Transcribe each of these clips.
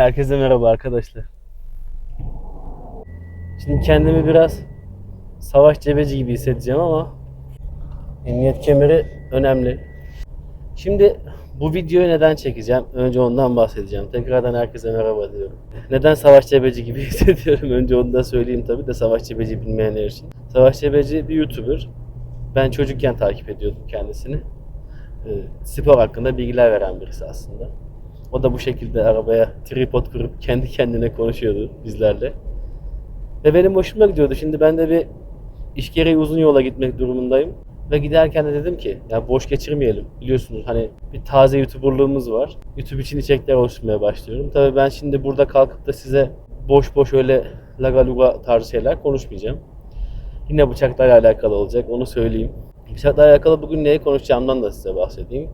Herkese merhaba arkadaşlar. Şimdi kendimi biraz savaş cebeci gibi hissedeceğim ama emniyet kemeri önemli. Şimdi bu videoyu neden çekeceğim? Önce ondan bahsedeceğim. Tekrardan herkese merhaba diyorum. Neden savaş cebeci gibi hissediyorum? Önce onu da söyleyeyim tabii de savaş cebeci bilmeyenler için. Savaş cebeci bir YouTuber. Ben çocukken takip ediyordum kendisini. Ee, spor hakkında bilgiler veren birisi aslında. O da bu şekilde arabaya tripod kurup kendi kendine konuşuyordu bizlerle. Ve benim hoşuma gidiyordu. Şimdi ben de bir iş gereği uzun yola gitmek durumundayım. Ve giderken de dedim ki ya boş geçirmeyelim. Biliyorsunuz hani bir taze YouTuber'lığımız var. YouTube için içerikler oluşturmaya başlıyorum. Tabii ben şimdi burada kalkıp da size boş boş öyle laga luga tarzı şeyler konuşmayacağım. Yine bıçaklarla alakalı olacak onu söyleyeyim. Bıçakla alakalı bugün neye konuşacağımdan da size bahsedeyim.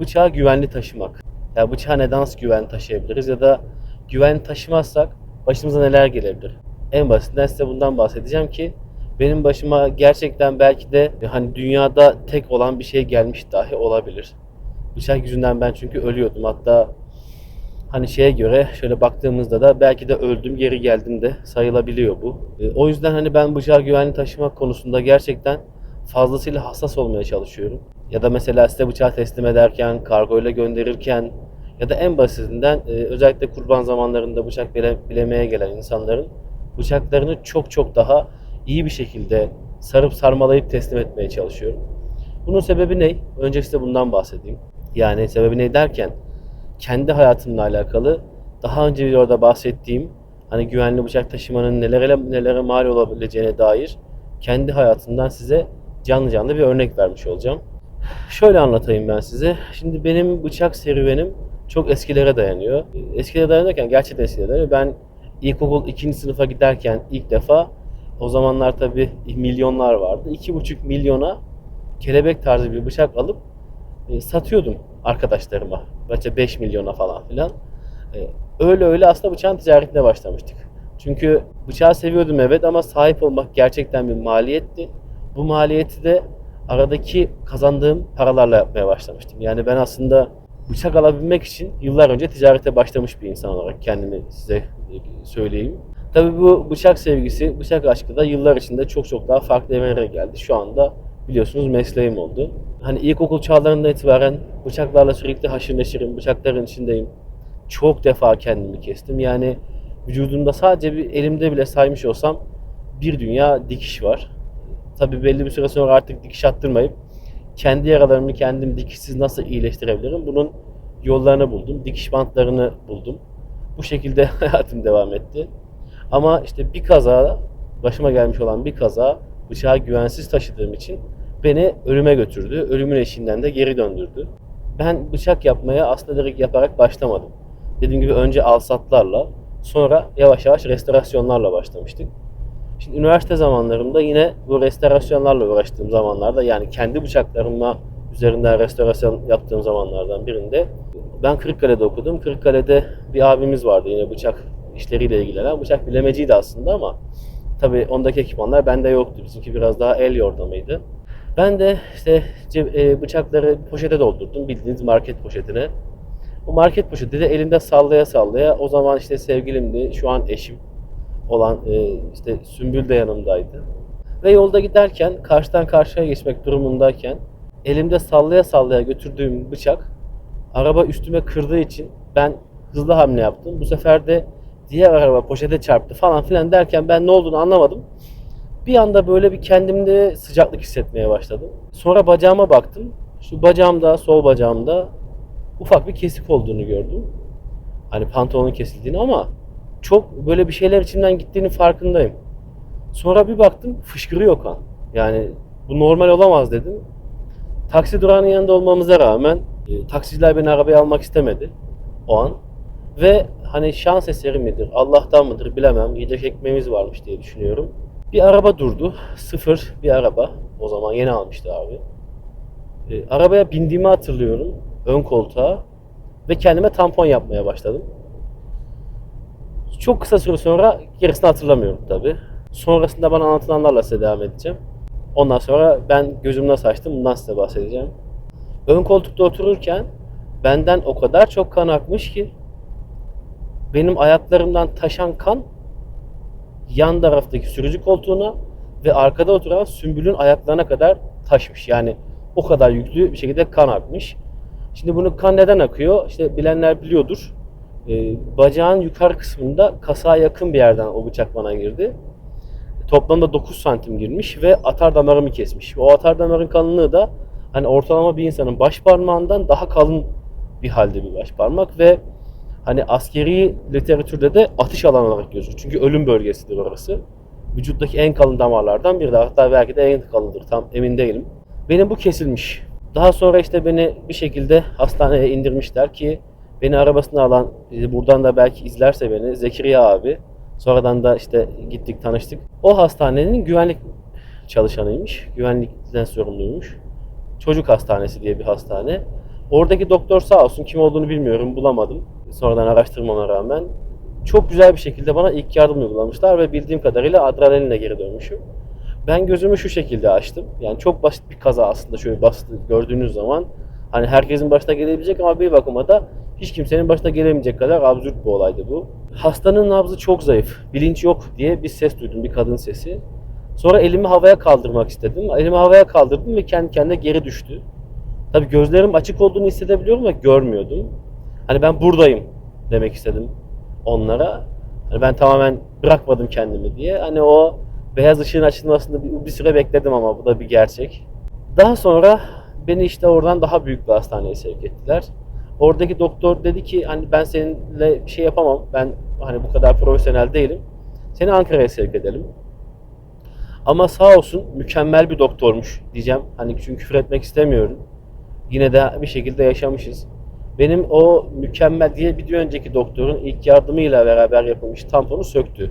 Bıçağı güvenli taşımak. Ya bıçağı neden nasıl güven taşıyabiliriz ya da güven taşımazsak başımıza neler gelebilir? En basitinden size bundan bahsedeceğim ki benim başıma gerçekten belki de hani dünyada tek olan bir şey gelmiş dahi olabilir. Bıçak yüzünden ben çünkü ölüyordum. Hatta hani şeye göre şöyle baktığımızda da belki de öldüm geri geldim de sayılabiliyor bu. E, O yüzden hani ben bıçağı güvenli taşımak konusunda gerçekten fazlasıyla hassas olmaya çalışıyorum. Ya da mesela size bıçağı teslim ederken, kargoyla gönderirken ya da en basitinden e, özellikle kurban zamanlarında bıçak bile, bilemeye gelen insanların bıçaklarını çok çok daha iyi bir şekilde sarıp sarmalayıp teslim etmeye çalışıyorum. Bunun sebebi ne? Önce size bundan bahsedeyim. Yani sebebi ne derken kendi hayatımla alakalı daha önce videoda bahsettiğim hani güvenli bıçak taşımanın nelere nelere mal olabileceğine dair kendi hayatımdan size canlı canlı bir örnek vermiş olacağım. Şöyle anlatayım ben size. Şimdi benim bıçak serüvenim çok eskilere dayanıyor. Eskilere dayanırken gerçekten eskilere dayanıyor. Ben ilkokul ikinci sınıfa giderken ilk defa o zamanlar tabi milyonlar vardı. 2,5 milyona kelebek tarzı bir bıçak alıp e, satıyordum arkadaşlarıma. Belki 5 milyona falan filan. E, öyle öyle aslında bıçağın ticaretine başlamıştık. Çünkü bıçağı seviyordum evet ama sahip olmak gerçekten bir maliyetti. Bu maliyeti de aradaki kazandığım paralarla yapmaya başlamıştım. Yani ben aslında bıçak alabilmek için yıllar önce ticarete başlamış bir insan olarak kendimi size e, söyleyeyim. Tabii bu bıçak sevgisi, bıçak aşkı da yıllar içinde çok çok daha farklı evlere geldi. Şu anda biliyorsunuz mesleğim oldu. Hani ilkokul çağlarından itibaren bıçaklarla sürekli haşır neşirim, bıçakların içindeyim. Çok defa kendimi kestim. Yani vücudumda sadece bir elimde bile saymış olsam bir dünya dikiş var. Tabii belli bir süre sonra artık dikiş attırmayıp kendi yaralarımı kendim dikişsiz nasıl iyileştirebilirim? Bunun yollarını buldum. Dikiş bantlarını buldum. Bu şekilde hayatım devam etti. Ama işte bir kaza, başıma gelmiş olan bir kaza bıçağı güvensiz taşıdığım için beni ölüme götürdü. Ölümün eşiğinden de geri döndürdü. Ben bıçak yapmaya aslında direkt yaparak başlamadım. Dediğim gibi önce alsatlarla, sonra yavaş yavaş restorasyonlarla başlamıştık. Şimdi üniversite zamanlarımda yine bu restorasyonlarla uğraştığım zamanlarda yani kendi bıçaklarıma üzerinden restorasyon yaptığım zamanlardan birinde ben Kırıkkale'de okudum. Kırıkkale'de bir abimiz vardı yine bıçak işleriyle ilgilenen. Bıçak bilemeciydi aslında ama tabii ondaki ekipmanlar bende yoktu. Bizimki biraz daha el yordamıydı. Ben de işte e, bıçakları poşete doldurdum. Bildiğiniz market poşetine. O market poşeti de elimde sallaya sallaya o zaman işte sevgilimdi, şu an eşim olan e, işte Sümbül de yanımdaydı. Ve yolda giderken karşıdan karşıya geçmek durumundayken elimde sallaya sallaya götürdüğüm bıçak araba üstüme kırdığı için ben hızlı hamle yaptım. Bu sefer de diğer araba poşete çarptı falan filan derken ben ne olduğunu anlamadım. Bir anda böyle bir kendimde sıcaklık hissetmeye başladım. Sonra bacağıma baktım. Şu bacağımda, sol bacağımda ufak bir kesik olduğunu gördüm. Hani pantolonun kesildiğini ama çok böyle bir şeyler içimden gittiğini farkındayım. Sonra bir baktım fışkırıyor kan. Yani bu normal olamaz dedim. Taksi durağının yanında olmamıza rağmen e, taksiciler beni arabaya almak istemedi o an. Ve hani şans eseri midir, Allah'tan mıdır bilemem. Yiyecek ekmeğimiz varmış diye düşünüyorum. Bir araba durdu. Sıfır bir araba. O zaman yeni almıştı abi. E, arabaya bindiğimi hatırlıyorum. Ön koltuğa. Ve kendime tampon yapmaya başladım. Çok kısa süre sonra gerisini hatırlamıyorum tabi. Sonrasında bana anlatılanlarla size devam edeceğim. Ondan sonra ben gözüm nasıl açtım bundan size bahsedeceğim. Ön koltukta otururken benden o kadar çok kan akmış ki benim ayaklarımdan taşan kan yan taraftaki sürücü koltuğuna ve arkada oturan Sümbül'ün ayaklarına kadar taşmış. Yani o kadar yüklü bir şekilde kan akmış. Şimdi bunu kan neden akıyor? İşte bilenler biliyordur. Ee, bacağın yukarı kısmında kasaya yakın bir yerden o bıçak bana girdi. Toplamda 9 santim girmiş ve atar damarımı kesmiş. O atar damarın kalınlığı da hani ortalama bir insanın baş parmağından daha kalın bir halde bir baş parmak ve hani askeri literatürde de atış alanı olarak gözükür. Çünkü ölüm bölgesidir orası. Vücuttaki en kalın damarlardan biri de hatta belki de en kalındır tam emin değilim. Benim bu kesilmiş. Daha sonra işte beni bir şekilde hastaneye indirmişler ki beni arabasına alan e, buradan da belki izlerse beni Zekeriya abi. Sonradan da işte gittik tanıştık. O hastanenin güvenlik çalışanıymış. Güvenlikten sorumluymuş. Çocuk hastanesi diye bir hastane. Oradaki doktor sağ olsun kim olduğunu bilmiyorum bulamadım. Sonradan araştırmama rağmen. Çok güzel bir şekilde bana ilk yardım uygulamışlar ve bildiğim kadarıyla adrenalinle geri dönmüşüm. Ben gözümü şu şekilde açtım. Yani çok basit bir kaza aslında şöyle basit gördüğünüz zaman. Hani herkesin başına gelebilecek ama bir bakıma da hiç kimsenin başına gelemeyecek kadar absürt bir olaydı bu. Hastanın nabzı çok zayıf, bilinç yok diye bir ses duydum, bir kadın sesi. Sonra elimi havaya kaldırmak istedim. Elimi havaya kaldırdım ve kendi kendine geri düştü. Tabii gözlerim açık olduğunu hissedebiliyorum ama görmüyordum. Hani ben buradayım demek istedim onlara. Hani ben tamamen bırakmadım kendimi diye. Hani o beyaz ışığın açılmasını bir, bir süre bekledim ama bu da bir gerçek. Daha sonra beni işte oradan daha büyük bir hastaneye sevk ettiler. Oradaki doktor dedi ki hani ben seninle bir şey yapamam. Ben hani bu kadar profesyonel değilim. Seni Ankara'ya sevk edelim. Ama sağ olsun mükemmel bir doktormuş diyeceğim. Hani çünkü küfür etmek istemiyorum. Yine de bir şekilde yaşamışız. Benim o mükemmel diye bir önceki doktorun ilk yardımıyla beraber yapılmış tamponu söktü.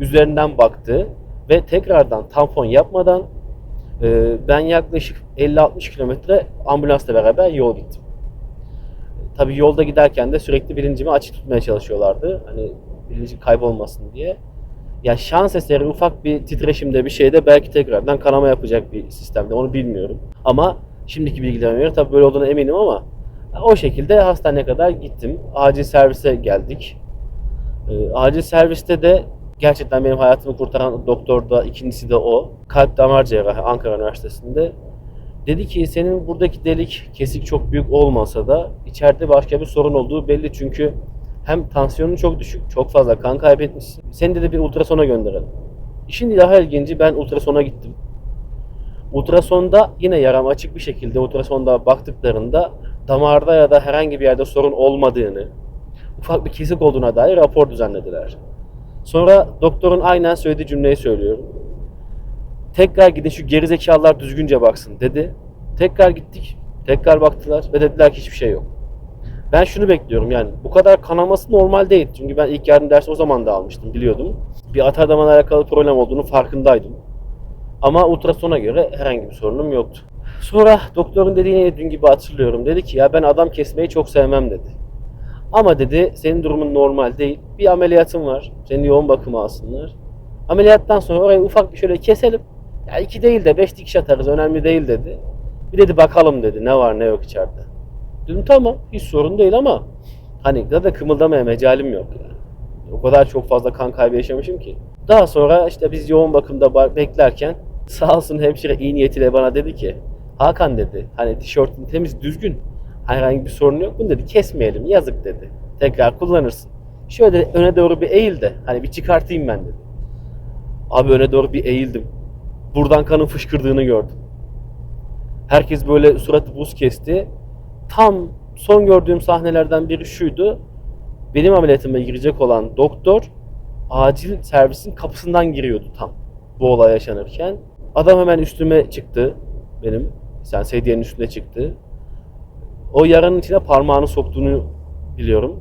Üzerinden baktı ve tekrardan tampon yapmadan ben yaklaşık 50-60 kilometre ambulansla beraber yol gittim. Tabii yolda giderken de sürekli bilincimi açık tutmaya çalışıyorlardı. Hani bilincim kaybolmasın diye. Ya şans eseri ufak bir titreşimde bir şeyde belki tekrardan kanama yapacak bir sistemde onu bilmiyorum. Ama şimdiki bilgilerime göre tabii böyle olduğuna eminim ama o şekilde hastaneye kadar gittim. Acil servise geldik. Ee, acil serviste de gerçekten benim hayatımı kurtaran doktor da ikincisi de o. Kalp damar cerrahı Ankara Üniversitesi'nde. Dedi ki senin buradaki delik kesik çok büyük olmasa da içeride başka bir sorun olduğu belli çünkü hem tansiyonun çok düşük, çok fazla kan kaybetmişsin. Seni dedi bir ultrasona gönderelim. İşin daha ilginci ben ultrasona gittim. Ultrasonda yine yaram açık bir şekilde ultrasonda baktıklarında damarda ya da herhangi bir yerde sorun olmadığını, ufak bir kesik olduğuna dair rapor düzenlediler. Sonra doktorun aynen söylediği cümleyi söylüyorum. Tekrar gidin şu gerizekalılar düzgünce baksın dedi. Tekrar gittik. Tekrar baktılar ve dediler ki hiçbir şey yok. Ben şunu bekliyorum yani bu kadar kanaması normal değil. Çünkü ben ilk yardım dersi o zaman da almıştım biliyordum. Bir atar damarla alakalı problem olduğunu farkındaydım. Ama ultrasona göre herhangi bir sorunum yoktu. Sonra doktorun dediğini dün gibi hatırlıyorum. Dedi ki ya ben adam kesmeyi çok sevmem dedi. Ama dedi senin durumun normal değil. Bir ameliyatın var. Seni yoğun bakıma alsınlar. Ameliyattan sonra orayı ufak bir şöyle keselim. Ya iki değil de beş dikiş atarız önemli değil dedi. Bir dedi bakalım dedi ne var ne yok içeride. Dedim tamam hiç sorun değil ama hani zaten kımıldamaya mecalim yok yani. O kadar çok fazla kan kaybı yaşamışım ki. Daha sonra işte biz yoğun bakımda beklerken sağ olsun hemşire iyi niyetiyle bana dedi ki Hakan dedi hani tişörtün temiz düzgün herhangi bir sorun yok mu dedi kesmeyelim yazık dedi. Tekrar kullanırsın. Şöyle öne doğru bir eğil de hani bir çıkartayım ben dedi. Abi öne doğru bir eğildim. Buradan kanın fışkırdığını gördüm. Herkes böyle suratı buz kesti. Tam son gördüğüm sahnelerden biri şuydu. Benim ameliyatıma girecek olan doktor acil servisin kapısından giriyordu tam bu olay yaşanırken. Adam hemen üstüme çıktı benim. Yani sedyenin üstüne çıktı. O yaranın içine parmağını soktuğunu biliyorum.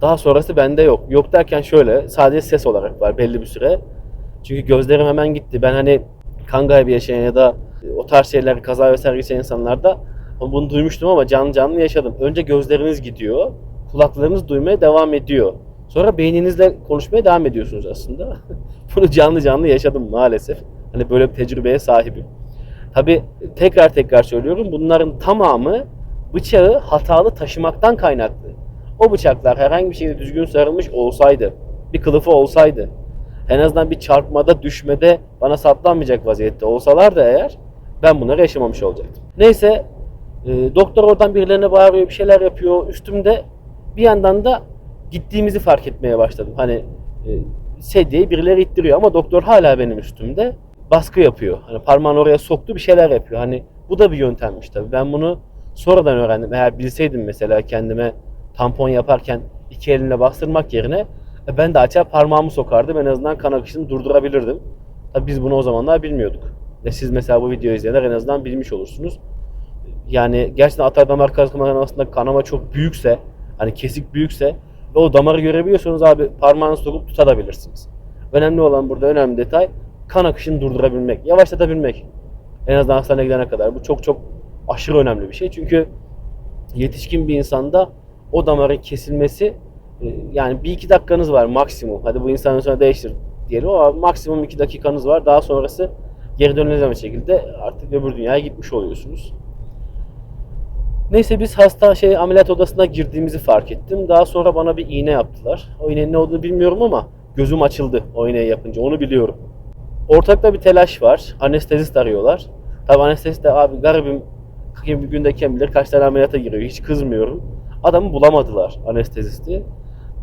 Daha sonrası bende yok. Yok derken şöyle sadece ses olarak var belli bir süre. Çünkü gözlerim hemen gitti. Ben hani kan kaybı yaşayan ya da o tarz şeyler kaza vesaire geçen insanlarda bunu duymuştum ama canlı canlı yaşadım. Önce gözleriniz gidiyor. Kulaklarınız duymaya devam ediyor. Sonra beyninizle konuşmaya devam ediyorsunuz aslında. Bunu canlı canlı yaşadım maalesef. Hani böyle bir tecrübeye sahibim. Tabi tekrar tekrar söylüyorum bunların tamamı bıçağı hatalı taşımaktan kaynaklı. O bıçaklar herhangi bir şekilde düzgün sarılmış olsaydı, bir kılıfı olsaydı, en azından bir çarpmada, düşmede bana saplanmayacak vaziyette olsalar da eğer ben bunları yaşamamış olacaktım. Neyse e, doktor oradan birilerine bağırıyor, bir şeyler yapıyor. Üstümde bir yandan da gittiğimizi fark etmeye başladım. Hani e, sedyeyi birileri ittiriyor ama doktor hala benim üstümde baskı yapıyor. Hani parmağını oraya soktu bir şeyler yapıyor. Hani bu da bir yöntemmiş tabii. Ben bunu sonradan öğrendim. Eğer bilseydim mesela kendime tampon yaparken iki elimle bastırmak yerine ben de açar parmağımı sokardım. En azından kan akışını durdurabilirdim. Tabii biz bunu o zamanlar bilmiyorduk. Ve siz mesela bu videoyu izleyenler en azından bilmiş olursunuz. Yani gerçekten atar damar kanamasında kanama çok büyükse, hani kesik büyükse ve o damarı görebiliyorsanız abi parmağınızı sokup tutabilirsiniz. Önemli olan burada önemli detay kan akışını durdurabilmek, yavaşlatabilmek. En azından hastaneye gidene kadar. Bu çok çok aşırı önemli bir şey. Çünkü yetişkin bir insanda o damarın kesilmesi yani bir iki dakikanız var maksimum. Hadi bu insanın sonra değiştir diyelim ama maksimum iki dakikanız var. Daha sonrası geri dönülemez şekilde artık öbür dünyaya gitmiş oluyorsunuz. Neyse biz hasta şey ameliyat odasına girdiğimizi fark ettim. Daha sonra bana bir iğne yaptılar. O iğnenin ne olduğunu bilmiyorum ama gözüm açıldı o iğneyi yapınca. Onu biliyorum. Ortakta bir telaş var. Anestezist arıyorlar. Tabi anestezist de abi garibim bir günde kim bilir kaç tane ameliyata giriyor. Hiç kızmıyorum. Adamı bulamadılar anestezisti.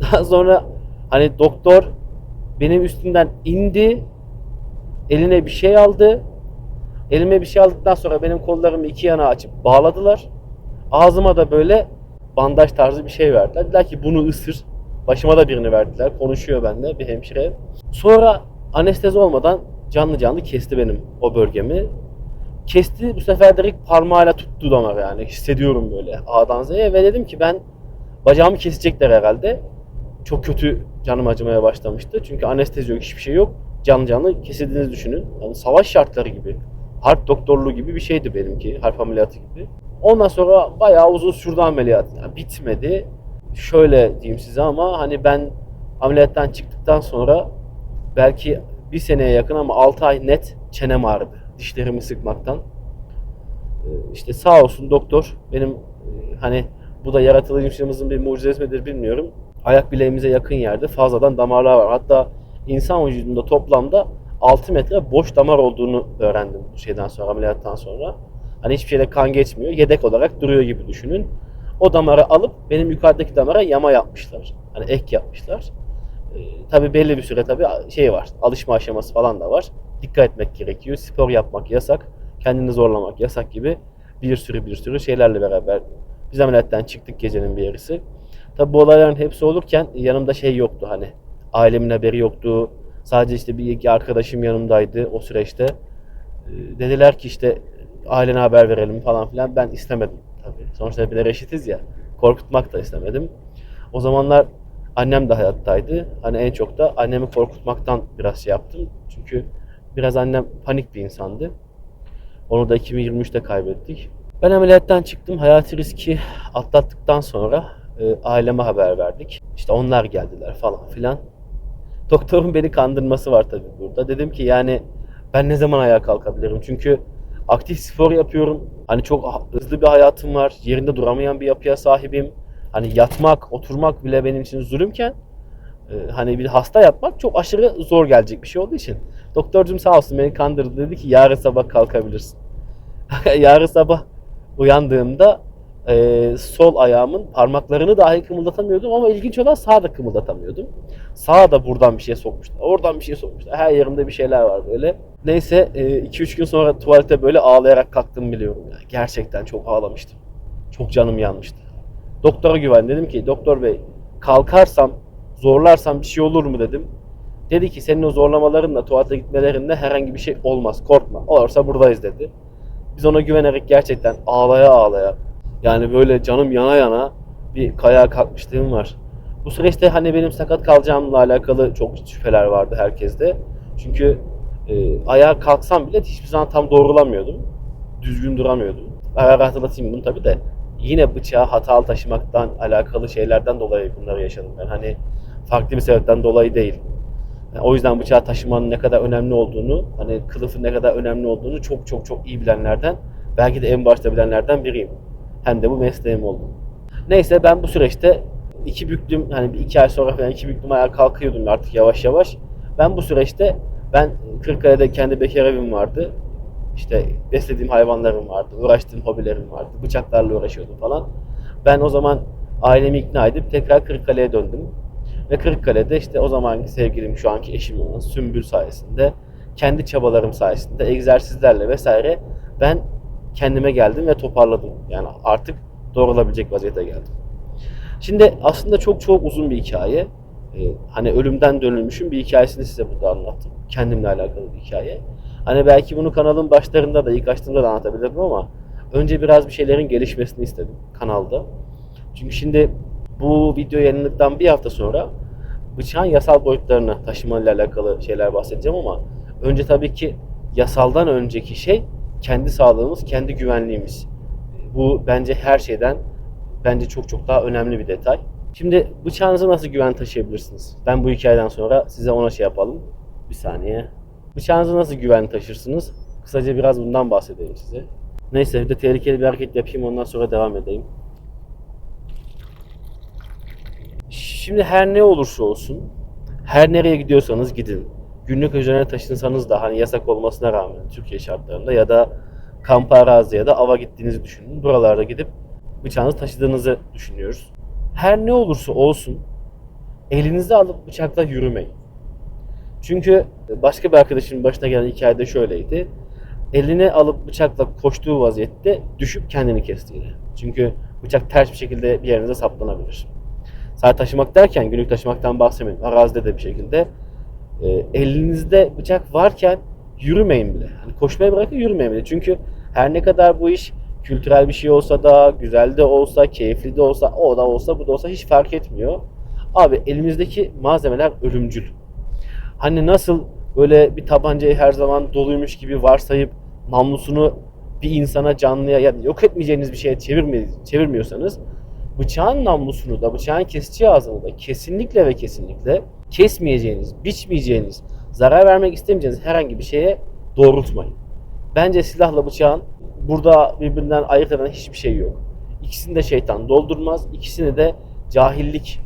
Daha sonra hani doktor benim üstümden indi. Eline bir şey aldı. Elime bir şey aldıktan sonra benim kollarımı iki yana açıp bağladılar. Ağzıma da böyle bandaj tarzı bir şey verdiler. Dediler ki bunu ısır. Başıma da birini verdiler. Konuşuyor bende bir hemşire. Sonra anestezi olmadan canlı canlı kesti benim o bölgemi. Kesti bu sefer direkt parmağıyla tuttu damarı yani. Hissediyorum böyle A'dan Z'ye ve dedim ki ben bacağımı kesecekler herhalde. Çok kötü canım acımaya başlamıştı. Çünkü anestezi yok, hiçbir şey yok. Canlı canlı kesildiğinizi düşünün. Yani savaş şartları gibi. Harp doktorluğu gibi bir şeydi benimki. Harp ameliyatı gibi. Ondan sonra bayağı uzun sürdü ameliyat. Yani bitmedi. Şöyle diyeyim size ama hani ben ameliyattan çıktıktan sonra belki bir seneye yakın ama 6 ay net çenem ağrıdı. Dişlerimi sıkmaktan. Ee, İşte sağ olsun doktor benim e, hani bu da yaratılışımızın bir mucizesi midir bilmiyorum. Ayak bileğimize yakın yerde fazladan damarlar var. Hatta insan vücudunda toplamda 6 metre boş damar olduğunu öğrendim bu şeyden sonra ameliyattan sonra. Hani hiçbir şeyde kan geçmiyor. Yedek olarak duruyor gibi düşünün. O damarı alıp benim yukarıdaki damara yama yapmışlar. Hani ek yapmışlar. Ee, tabii belli bir süre tabii şey var. Alışma aşaması falan da var. Dikkat etmek gerekiyor. Spor yapmak yasak. Kendini zorlamak yasak gibi bir sürü bir sürü şeylerle beraber biz ameliyattan çıktık gecenin bir yarısı. Tabii bu olayların hepsi olurken yanımda şey yoktu hani ailemin haberi yoktu. Sadece işte bir iki arkadaşım yanımdaydı o süreçte. Ee, Dediler ki işte ailene haber verelim falan filan. Ben istemedim tabii. Sonuçta bir de reşitiz ya. Korkutmak da istemedim. O zamanlar annem de hayattaydı. Hani en çok da annemi korkutmaktan biraz şey yaptım. Çünkü biraz annem panik bir insandı. Onu da 2023'te kaybettik. Ben ameliyattan çıktım. Hayati riski atlattıktan sonra e, aileme haber verdik. İşte onlar geldiler falan filan. Doktorun beni kandırması var tabii burada. Dedim ki yani ben ne zaman ayağa kalkabilirim? Çünkü aktif spor yapıyorum. Hani çok hızlı bir hayatım var. Yerinde duramayan bir yapıya sahibim. Hani yatmak, oturmak bile benim için zulümken e, hani bir hasta yapmak çok aşırı zor gelecek bir şey olduğu için. Doktorcum sağ olsun beni kandırdı. Dedi ki yarın sabah kalkabilirsin. yarın sabah uyandığımda e, sol ayağımın parmaklarını dahi kımıldatamıyordum ama ilginç olan sağ da kımıldatamıyordum. Sağ da buradan bir şey sokmuşlar. Oradan bir şey sokmuşlar. Her yerimde bir şeyler var böyle. Neyse 2-3 gün sonra tuvalete böyle ağlayarak kalktım biliyorum. Yani. Gerçekten çok ağlamıştım. Çok canım yanmıştı. Doktora güven dedim ki doktor bey kalkarsam zorlarsam bir şey olur mu dedim. Dedi ki senin o zorlamalarınla tuvalete gitmelerinle herhangi bir şey olmaz korkma. Olursa buradayız dedi. Biz ona güvenerek gerçekten ağlaya ağlaya yani böyle canım yana yana bir kayağa kalkmışlığım var. Bu süreçte hani benim sakat kalacağımla alakalı çok şüpheler vardı herkeste. Çünkü e, ayağa kalksam bile hiçbir zaman tam doğrulamıyordum. Düzgün duramıyordum. Ayağa hatırlatayım bunu tabii de. Yine bıçağı hatalı taşımaktan alakalı şeylerden dolayı bunları yaşadım ben. Hani farklı bir sebepten dolayı değil. Yani o yüzden bıçağı taşımanın ne kadar önemli olduğunu, hani kılıfın ne kadar önemli olduğunu çok çok çok iyi bilenlerden, belki de en başta bilenlerden biriyim. Hem de bu mesleğim oldu. Neyse ben bu süreçte iki büklüm hani bir iki ay sonra falan iki büklüm ayağa kalkıyordum artık yavaş yavaş. Ben bu süreçte ben Kırıkkale'de kendi bekar evim vardı. İşte beslediğim hayvanlarım vardı, uğraştığım hobilerim vardı, bıçaklarla uğraşıyordum falan. Ben o zaman ailemi ikna edip tekrar Kırıkkale'ye döndüm. Ve Kırıkkale'de işte o zamanki sevgilim, şu anki eşim olan Sümbül sayesinde, kendi çabalarım sayesinde, egzersizlerle vesaire ben kendime geldim ve toparladım. Yani artık doğrulabilecek vaziyete geldim. Şimdi aslında çok çok uzun bir hikaye. Ee, hani ölümden dönülmüşüm bir hikayesini size burada anlattım. Kendimle alakalı bir hikaye. Hani belki bunu kanalın başlarında da ilk açtığımda da anlatabilirdim ama önce biraz bir şeylerin gelişmesini istedim kanalda. Çünkü şimdi bu video yayınlandıktan bir hafta sonra bıçağın yasal boyutlarını taşımayla alakalı şeyler bahsedeceğim ama önce tabii ki yasaldan önceki şey kendi sağlığımız, kendi güvenliğimiz. Bu bence her şeyden bence çok çok daha önemli bir detay. Şimdi bıçağınıza nasıl güven taşıyabilirsiniz? Ben bu hikayeden sonra size ona şey yapalım. Bir saniye. Bıçağınıza nasıl güven taşırsınız? Kısaca biraz bundan bahsedeyim size. Neyse bir de tehlikeli bir hareket yapayım ondan sonra devam edeyim. Şimdi her ne olursa olsun, her nereye gidiyorsanız gidin. Günlük üzerine taşınsanız da hani yasak olmasına rağmen Türkiye şartlarında ya da kamp arazi ya da ava gittiğinizi düşünün. Buralarda gidip bıçağınızı taşıdığınızı düşünüyoruz. Her ne olursa olsun elinize alıp bıçakla yürümeyin. Çünkü başka bir arkadaşımın başına gelen hikayede şöyleydi. Eline alıp bıçakla koştuğu vaziyette düşüp kendini kestiğini. Çünkü bıçak ters bir şekilde bir yerinize saplanabilir. Sadece taşımak derken günlük taşımaktan bahsetmeyin. Arazide de bir şekilde. E, elinizde bıçak varken yürümeyin bile. Hani koşmayı bırakın yürümeyin bile. Çünkü her ne kadar bu iş kültürel bir şey olsa da, güzel de olsa, keyifli de olsa, o da olsa, bu da olsa hiç fark etmiyor. Abi elimizdeki malzemeler ölümcül. Hani nasıl böyle bir tabancayı her zaman doluymuş gibi varsayıp namlusunu bir insana canlıya ya yok etmeyeceğiniz bir şeye çevirmi, çevirmiyorsanız bıçağın namlusunu da bıçağın kesici ağzını da kesinlikle ve kesinlikle kesmeyeceğiniz, biçmeyeceğiniz, zarar vermek istemeyeceğiniz herhangi bir şeye doğrultmayın. Bence silahla bıçağın burada birbirinden ayırt eden hiçbir şey yok. İkisini de şeytan doldurmaz, ikisini de cahillik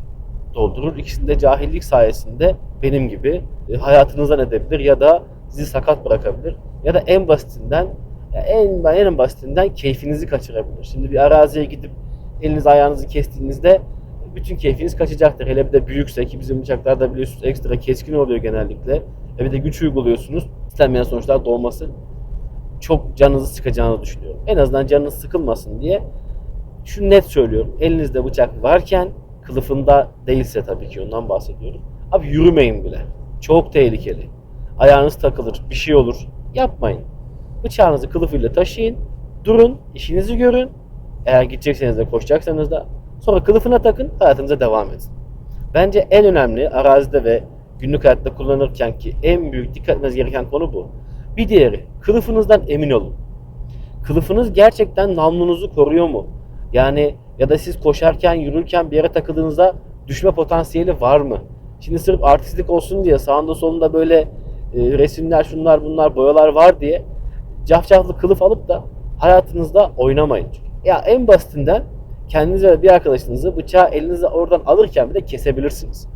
doldurur. İkisini de cahillik sayesinde benim gibi e, hayatınızdan edebilir ya da sizi sakat bırakabilir. Ya da en basitinden en en basitinden keyfinizi kaçırabilir. Şimdi bir araziye gidip eliniz ayağınızı kestiğinizde bütün keyfiniz kaçacaktır. Hele bir de büyükse ki bizim bıçaklarda biliyorsunuz ekstra keskin oluyor genellikle. E bir de güç uyguluyorsunuz. İstenmeyen sonuçlar doğması çok canınızı sıkacağını düşünüyorum. En azından canınız sıkılmasın diye şu net söylüyorum. Elinizde bıçak varken kılıfında değilse tabii ki ondan bahsediyorum. Abi yürümeyin bile. Çok tehlikeli. Ayağınız takılır, bir şey olur. Yapmayın. Bıçağınızı kılıfıyla taşıyın. Durun, işinizi görün. Eğer gidecekseniz de koşacaksanız da sonra kılıfına takın, hayatınıza devam edin. Bence en önemli arazide ve günlük hayatta kullanırken ki en büyük dikkat etmeniz gereken konu bu. Bir diğeri, kılıfınızdan emin olun. Kılıfınız gerçekten namlunuzu koruyor mu? Yani ya da siz koşarken, yürürken bir yere takıldığınızda düşme potansiyeli var mı? Şimdi sırf artistlik olsun diye sağında solunda böyle e, resimler, şunlar bunlar, boyalar var diye cafcaflı kılıf alıp da hayatınızda oynamayın. Ya en basitinden kendinize ve bir arkadaşınızı bıçağı elinize oradan alırken bile kesebilirsiniz.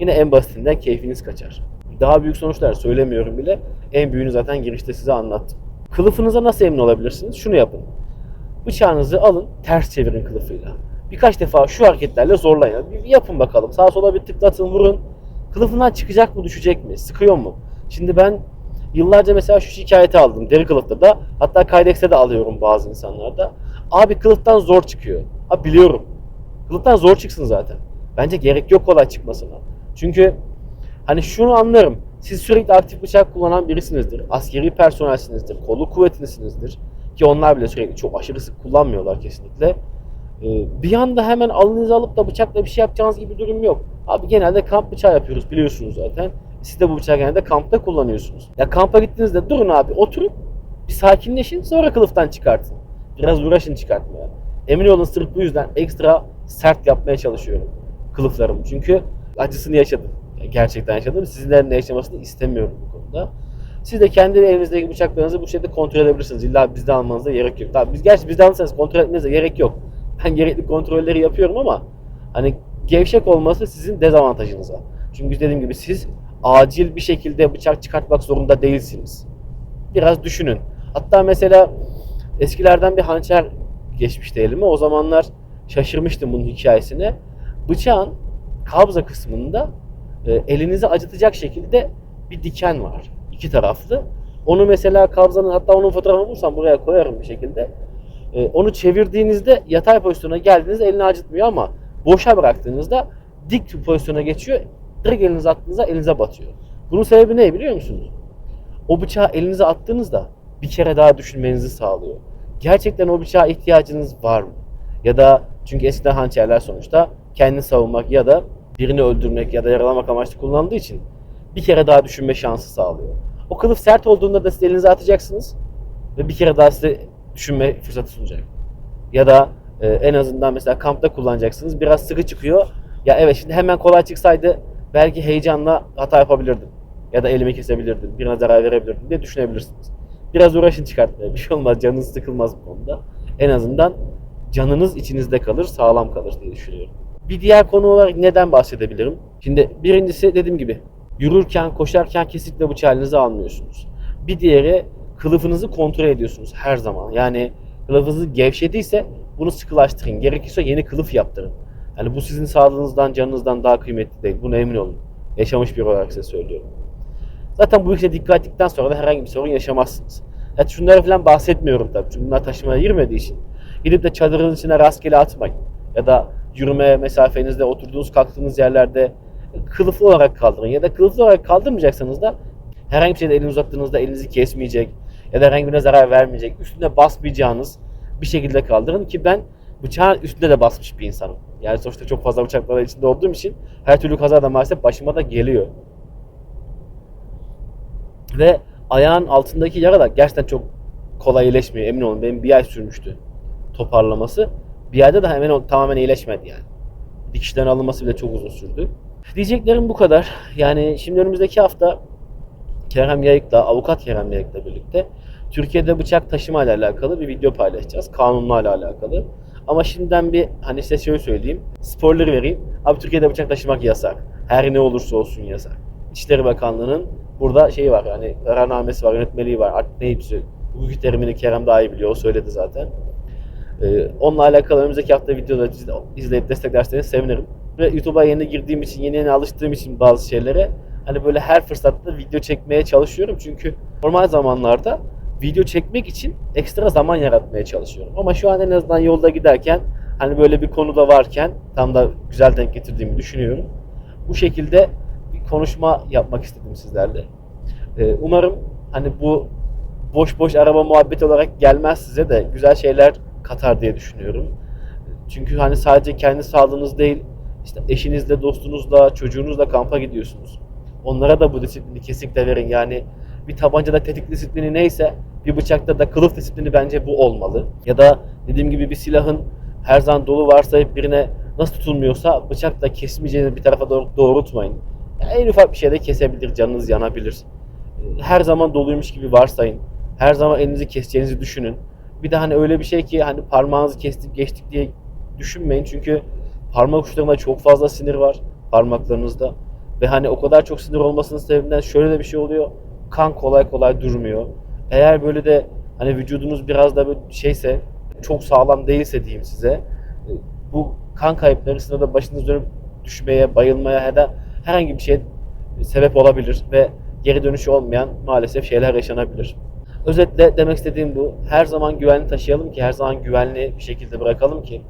Yine en basitinden keyfiniz kaçar. Daha büyük sonuçlar söylemiyorum bile. En büyüğünü zaten girişte size anlattım. Kılıfınıza nasıl emin olabilirsiniz? Şunu yapın. Bıçağınızı alın, ters çevirin kılıfıyla. Birkaç defa şu hareketlerle zorlayın. Bir yapın bakalım. Sağa sola bir tıklatın, vurun. Kılıfından çıkacak mı, düşecek mi? Sıkıyor mu? Şimdi ben yıllarca mesela şu şikayeti aldım. Deri kılıfta da. Hatta Kydex de alıyorum bazı insanlarda. Abi kılıftan zor çıkıyor. Abi biliyorum. Kılıftan zor çıksın zaten. Bence gerek yok kolay çıkmasına. Çünkü hani şunu anlarım. Siz sürekli aktif bıçak kullanan birisinizdir. Askeri personelsinizdir. Kolluk kuvvetlisinizdir. Ki onlar bile sürekli çok aşırı sık kullanmıyorlar kesinlikle. Ee, bir anda hemen alnınızı alıp da bıçakla bir şey yapacağınız gibi durum yok. Abi genelde kamp bıçağı yapıyoruz biliyorsunuz zaten. Siz de bu bıçağı genelde kampta kullanıyorsunuz. Ya kampa gittiğinizde durun abi oturun. Bir sakinleşin sonra kılıftan çıkartın. Biraz uğraşın çıkartmaya. Emin olun sırf bu yüzden ekstra sert yapmaya çalışıyorum kılıflarımı. Çünkü acısını yaşadım. Gerçekten yaşadım. Sizinlerin de yaşamasını istemiyorum bu konuda. Siz de kendi evinizdeki bıçaklarınızı bu şekilde kontrol edebilirsiniz. İlla bizde almanıza gerek yok. Tabii biz gerçi bizde alırsanız kontrol etmenize gerek yok. Ben gerekli kontrolleri yapıyorum ama hani gevşek olması sizin dezavantajınıza. Çünkü dediğim gibi siz acil bir şekilde bıçak çıkartmak zorunda değilsiniz. Biraz düşünün. Hatta mesela eskilerden bir hançer geçmişti elime. O zamanlar şaşırmıştım bunun hikayesine. Bıçağın kabza kısmında e, elinizi acıtacak şekilde bir diken var. iki taraflı. Onu mesela kabzanın hatta onun fotoğrafını bulursam buraya koyarım bir şekilde. E, onu çevirdiğinizde yatay pozisyona geldiğinizde elini acıtmıyor ama boşa bıraktığınızda dik pozisyona geçiyor. Direkt elinize attığınızda elinize batıyor. Bunun sebebi ne biliyor musunuz? O bıçağı elinize attığınızda bir kere daha düşünmenizi sağlıyor. Gerçekten o bıçağa ihtiyacınız var mı? Ya da çünkü eskiden hançerler sonuçta kendini savunmak ya da birini öldürmek ya da yaralamak amaçlı kullanıldığı için bir kere daha düşünme şansı sağlıyor. O kılıf sert olduğunda da siz elinize atacaksınız ve bir kere daha size düşünme fırsatı sunacak. Ya da e, en azından mesela kampta kullanacaksınız. Biraz sıkı çıkıyor. Ya evet şimdi hemen kolay çıksaydı belki heyecanla hata yapabilirdim. Ya da elimi kesebilirdim. Birine zarar verebilirdim diye düşünebilirsiniz. Biraz uğraşın çıkartmaya. Bir şey olmaz. Canınız sıkılmaz bu konuda. En azından canınız içinizde kalır, sağlam kalır diye düşünüyorum. Bir diğer konu olarak neden bahsedebilirim? Şimdi birincisi dediğim gibi yürürken, koşarken kesinlikle bıçağı elinize almıyorsunuz. Bir diğeri kılıfınızı kontrol ediyorsunuz her zaman. Yani kılıfınız gevşediyse bunu sıkılaştırın. Gerekirse yeni kılıf yaptırın. Yani bu sizin sağlığınızdan, canınızdan daha kıymetli değil. Buna emin olun. Yaşamış bir olarak size söylüyorum. Zaten bu işe dikkat ettikten sonra da herhangi bir sorun yaşamazsınız. Yani şunları falan bahsetmiyorum tabii. Çünkü bunlar taşımaya girmediği için. Gidip de çadırın içine rastgele atmayın. Ya da yürüme mesafenizde oturduğunuz kalktığınız yerlerde kılıflı olarak kaldırın. Ya da kılıflı olarak kaldırmayacaksanız da herhangi bir şeyde elini uzattığınızda elinizi kesmeyecek ya da herhangi birine zarar vermeyecek, üstüne basmayacağınız bir şekilde kaldırın ki ben bıçağın üstünde de basmış bir insanım. Yani sonuçta çok fazla bıçaklar içinde olduğum için her türlü kaza da maalesef başıma da geliyor. Ve ayağın altındaki yara da gerçekten çok kolay iyileşmiyor emin olun. Benim bir ay sürmüştü toparlaması. Bir ayda da hemen tamamen iyileşmedi yani. Dikişlerin alınması bile çok uzun sürdü. Diyeceklerim bu kadar. Yani şimdi önümüzdeki hafta Kerem Yayık'la, avukat Kerem Yayık'la birlikte Türkiye'de bıçak taşıma ile alakalı bir video paylaşacağız. Kanunlarla alakalı. Ama şimdiden bir hani size şöyle söyleyeyim. Spoiler vereyim. Abi Türkiye'de bıçak taşımak yasak. Her ne olursa olsun yasak. İçişleri Bakanlığı'nın burada şeyi var yani kararnamesi var, yönetmeliği var. Artık ne hepsi hukuki terimini Kerem daha iyi biliyor. O söyledi zaten. Ee, onunla alakalı önümüzdeki hafta videoları izle- izleyip desteklerseniz sevinirim. Ve YouTube'a yeni girdiğim için, yeni yeni alıştığım için bazı şeylere hani böyle her fırsatta video çekmeye çalışıyorum. Çünkü normal zamanlarda video çekmek için ekstra zaman yaratmaya çalışıyorum. Ama şu an en azından yolda giderken hani böyle bir konuda varken tam da güzel denk getirdiğimi düşünüyorum. Bu şekilde konuşma yapmak istedim sizlerle. Ee, umarım hani bu boş boş araba muhabbeti olarak gelmez size de güzel şeyler katar diye düşünüyorum. Çünkü hani sadece kendi sağlığınız değil, işte eşinizle, dostunuzla, çocuğunuzla kampa gidiyorsunuz. Onlara da bu disiplini kesinlikle verin. Yani bir tabancada tetik disiplini neyse bir bıçakta da kılıf disiplini bence bu olmalı. Ya da dediğim gibi bir silahın her zaman dolu varsayıp birine nasıl tutulmuyorsa bıçak da kesmeyeceğiniz bir tarafa doğru doğrultmayın. En ufak bir şeyde kesebilir, canınız yanabilir. Her zaman doluymuş gibi varsayın. Her zaman elinizi keseceğinizi düşünün. Bir de hani öyle bir şey ki hani parmağınızı kestik geçtik diye düşünmeyin. Çünkü parmak uçlarında çok fazla sinir var parmaklarınızda. Ve hani o kadar çok sinir olmasının sebebinden şöyle de bir şey oluyor. Kan kolay kolay durmuyor. Eğer böyle de hani vücudunuz biraz da böyle şeyse çok sağlam değilse diyeyim size bu kan kayıpları sırada başınız dönüp düşmeye, bayılmaya ya da herhangi bir şey sebep olabilir ve geri dönüşü olmayan maalesef şeyler yaşanabilir. Özetle demek istediğim bu. Her zaman güvenli taşıyalım ki her zaman güvenli bir şekilde bırakalım ki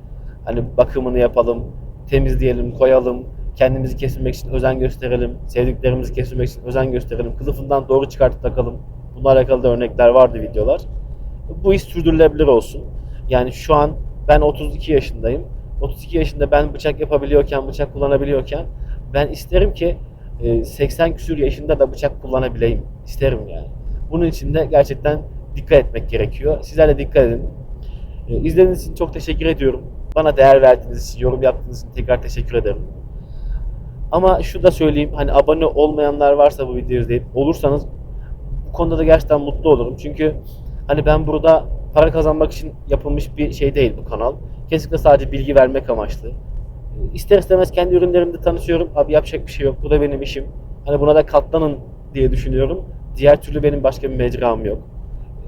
hani bakımını yapalım, temizleyelim, koyalım, kendimizi kesilmek için özen gösterelim, sevdiklerimizi kesilmek için özen gösterelim, kılıfından doğru çıkartıp takalım. Bununla alakalı da örnekler vardı videolar. Bu iş sürdürülebilir olsun. Yani şu an ben 32 yaşındayım. 32 yaşında ben bıçak yapabiliyorken, bıçak kullanabiliyorken ben isterim ki e, 80 küsür yaşında da bıçak kullanabileyim. İsterim yani. Bunun için de gerçekten dikkat etmek gerekiyor. Sizler de dikkat edin. E, İzlediğiniz için çok teşekkür ediyorum. Bana değer verdiğiniz için, yorum yaptığınız için tekrar teşekkür ederim. Ama şu da söyleyeyim, hani abone olmayanlar varsa bu videoyu izleyip olursanız bu konuda da gerçekten mutlu olurum. Çünkü hani ben burada para kazanmak için yapılmış bir şey değil bu kanal. Kesinlikle sadece bilgi vermek amaçlı. İster istemez kendi ürünlerimde tanışıyorum. Abi yapacak bir şey yok. Bu da benim işim. Hani buna da katlanın diye düşünüyorum. Diğer türlü benim başka bir mecram yok.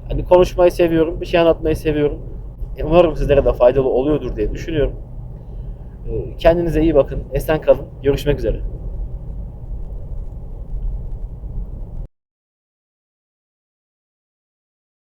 Hani konuşmayı seviyorum. Bir şey anlatmayı seviyorum. E, Umarım sizlere de faydalı oluyordur diye düşünüyorum. E, Kendinize iyi bakın. Esen kalın. Görüşmek üzere.